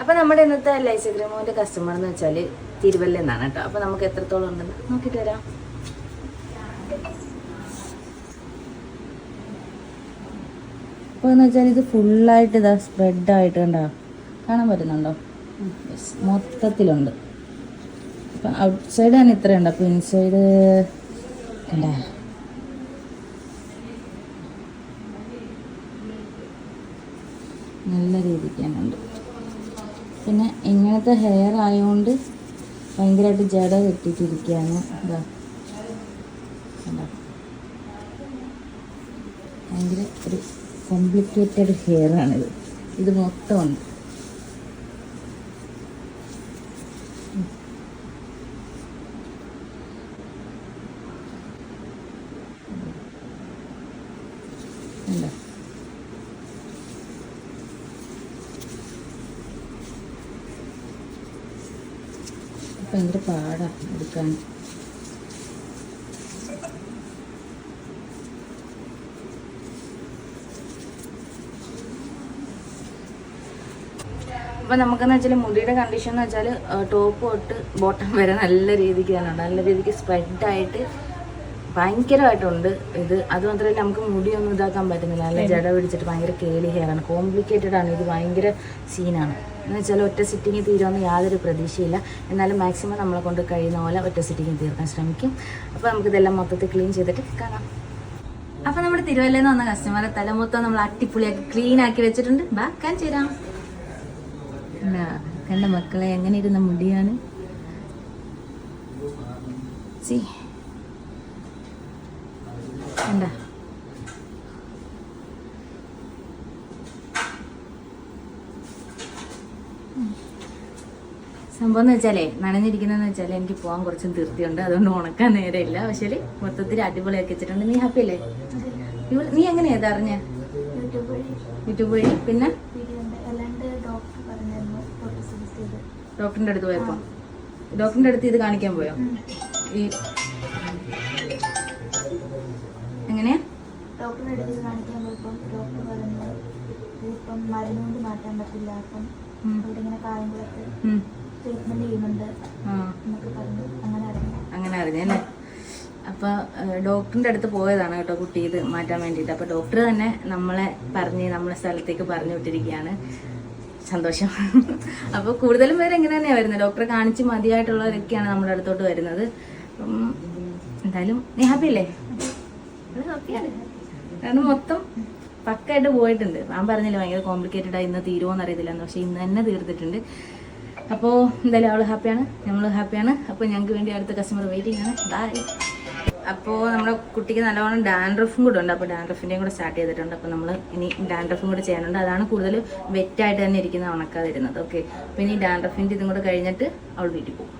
അപ്പോൾ നമ്മുടെ ഇന്നത്തെ ലൈസ് ഗ്രാമോന്റെ കസ്റ്റമർ എന്ന് വെച്ചാൽ തിരുവല്ല എന്നാണ് കേട്ടോ. അപ്പോൾ നമുക്ക് എത്രത്തോളം ഉണ്ടെന്ന് നോക്കിയിട്ട് വരാം. അപ്പോൾ എന്ന് വെച്ചാൽ ഇത് ഫുള്ളായിട്ട് ഇതാ സ്പ്രെഡായിട്ട് കണ്ടോ? കാണാൻ പറ്റുന്നുണ്ടോ? മൊത്തത്തിലുണ്ട്. അപ്പം ഔട്ട് സൈഡ് തന്നെ ഇത്രയുണ്ട്. അപ്പോൾ ഇൻസൈഡ് കണ്ടാ? നല്ല രീതിക്ക് തന്നെ ഉണ്ട്. പിന്നെ ഇങ്ങനത്തെ ഹെയർ ആയതുകൊണ്ട് ഭയങ്കരമായിട്ട് ജട കെട്ടിയിട്ടിരിക്കുകയാണ് ഭയങ്കര ഒരു കോംപ്ലിക്കേറ്റഡ് ഹെയർ ആണിത്. ഇത് മൊത്തം ഉണ്ട്. കണ്ടോ ഭയങ്കര പാടാണ് എടുക്കാൻ. അപ്പം നമുക്കെന്ന് വെച്ചാൽ മുടിയുടെ കണ്ടീഷൻ എന്ന് വെച്ചാൽ ടോപ്പ് തൊട്ട് ബോട്ടം വരെ നല്ല രീതിക്ക് തന്നെ ഉണ്ട് നല്ല രീതിക്ക് സ്പ്രെഡായിട്ട് ഭയങ്കരമായിട്ടുണ്ട്. ഇത് അത് മാത്രമല്ല നമുക്ക് മുടിയൊന്നും ഇതാക്കാൻ പറ്റുന്നില്ല. നല്ല ജട പിടിച്ചിട്ട് ഭയങ്കര കേളി ഹെയർ ആണ്. കോംപ്ലിക്കേറ്റഡ് ആണ്. ഇത് ഭയങ്കര സീനാണ് എന്ന് വെച്ചാൽ ഒറ്റ സിറ്റിങ് തീരുമെന്ന് യാതൊരു പ്രതീക്ഷയില്ല. എന്നാലും മാക്സിമം നമ്മളെ കൊണ്ട് കഴിയുന്ന പോലെ ഒറ്റ സിറ്റിങ് തീർക്കാൻ ശ്രമിക്കും. അപ്പോൾ നമുക്കിതെല്ലാം മൊത്തത്തിൽ ക്ലീൻ ചെയ്തിട്ട് കാണാം. അപ്പോൾ നമ്മുടെ തിരുവല്ലയിൽ നിന്ന് വന്ന കസ്റ്റമറെ തലമൊത്തം നമ്മൾ അട്ടിപ്പൊളിയാക്കി ക്ലീൻ ആക്കി വെച്ചിട്ടുണ്ട്. ബാക്കാൻ ചേരാം? കണ്ട മക്കളെ എങ്ങനെ ഇരുന്ന മുടിയാണ്. സി കണ്ട സംഭവം എന്ന് വെച്ചാലേ നനഞ്ഞിരിക്കുന്നതെന്ന് വെച്ചാൽ എനിക്ക് പോകാൻ കുറച്ചും തീർത്തിയുണ്ട് അതുകൊണ്ട് ഉണക്കാൻ നേരമില്ല. പക്ഷേ മൊത്തത്തിൽ അടിപൊളിയാക്കി വെച്ചിട്ടുണ്ട്. നീ ഹാപ്പി അല്ലേ? നീ എങ്ങനെയാ ഇതറിഞ്ഞ അറിഞ്ഞ? യൂട്യൂബ് വഴി. പിന്നെ? ഡോക്ടറിന്റെ അടുത്ത് പോയപ്പോ? ഡോക്ടറിന്റെ അടുത്ത് ഇത് കാണിക്കാൻ പോയോ? ഈ എങ്ങനെയാ? കാണിക്കാൻ ഡോക്ടർ പറഞ്ഞു ഇതിപ്പം മരുന്ന് കൊണ്ട് മാറ്റാൻ പറ്റില്ല. അപ്പം ഇവിടെ ഇങ്ങനെ കായംകുളത്ത് ഉം. ട്രീറ്റ്മെന്റ് ചെയ്യുന്നുണ്ട് ആ. എന്നൊക്കെ പറഞ്ഞു. അങ്ങനെ അറിഞ്ഞു. അങ്ങനെ അറിഞ്ഞല്ലേ അപ്പൊ ഏഹ്, ഡോക്ടറിന്റെ അടുത്ത് പോയതാണ് കേട്ടോ കുട്ടി ഇത് മാറ്റാൻ വേണ്ടിട്ട് അപ്പൊ ഡോക്ടർ തന്നെ നമ്മളെ പറഞ്ഞ് നമ്മളെ സ്ഥലത്തേക്ക് പറഞ്ഞു വിട്ടിരിക്കുകയാണ്. സന്തോഷം. അപ്പോൾ കൂടുതലും പേര് എങ്ങനെ തന്നെയാണ് വരുന്നത്. ഡോക്ടറെ കാണിച്ച് മതിയായിട്ടുള്ളവരൊക്കെയാണ് നമ്മുടെ അടുത്തോട്ട് വരുന്നത്. അപ്പം എന്തായാലും നീ ഹാപ്പി അല്ലേ? കാരണം മൊത്തം പക്കായിട്ട് പോയിട്ടുണ്ട്. ഞാൻ പറഞ്ഞില്ല ഭയങ്കര കോംപ്ലിക്കേറ്റഡ് ആയി ഇന്ന് തീരുമോന്ന് അറിയത്തില്ല പക്ഷെ ഇന്ന് തന്നെ തീർത്തിട്ടുണ്ട്. അപ്പോൾ എന്തായാലും അവൾ ഹാപ്പിയാണ്. നമ്മൾ ഹാപ്പിയാണ്. അപ്പോൾ ഞങ്ങൾക്ക് വേണ്ടി അടുത്ത കസ്റ്റമർ വെയിറ്റിംഗ് ആണ്. ബൈ അപ്പോൾ നമ്മുടെ കുട്ടിക്ക് നല്ലവണ്ണം ഡാൻഡ്രഫും കൂടെ ഉണ്ട് അപ്പോൾ ഡാൻഡ്രഫിന്റെയും കൂടെ സ്റ്റാർട്ട് ചെയ്തിട്ടുണ്ട്. അപ്പോൾ നമ്മൾ ഇനി ഡാൻഡ്രഫും കൂടെ ചെയ്യാനുണ്ട്. അതാണ് കൂടുതൽ വെറ്റായിട്ട് തന്നെ ഇരിക്കുന്നത് ഉണക്കാതിരുന്നത്. ഓക്കെ അപ്പോൾ ഇനി ഡാൻഡ്രഫിന്റെ ഇതും കൂടെ കഴിഞ്ഞിട്ട് അവൾ വീട്ടിൽ പോകും.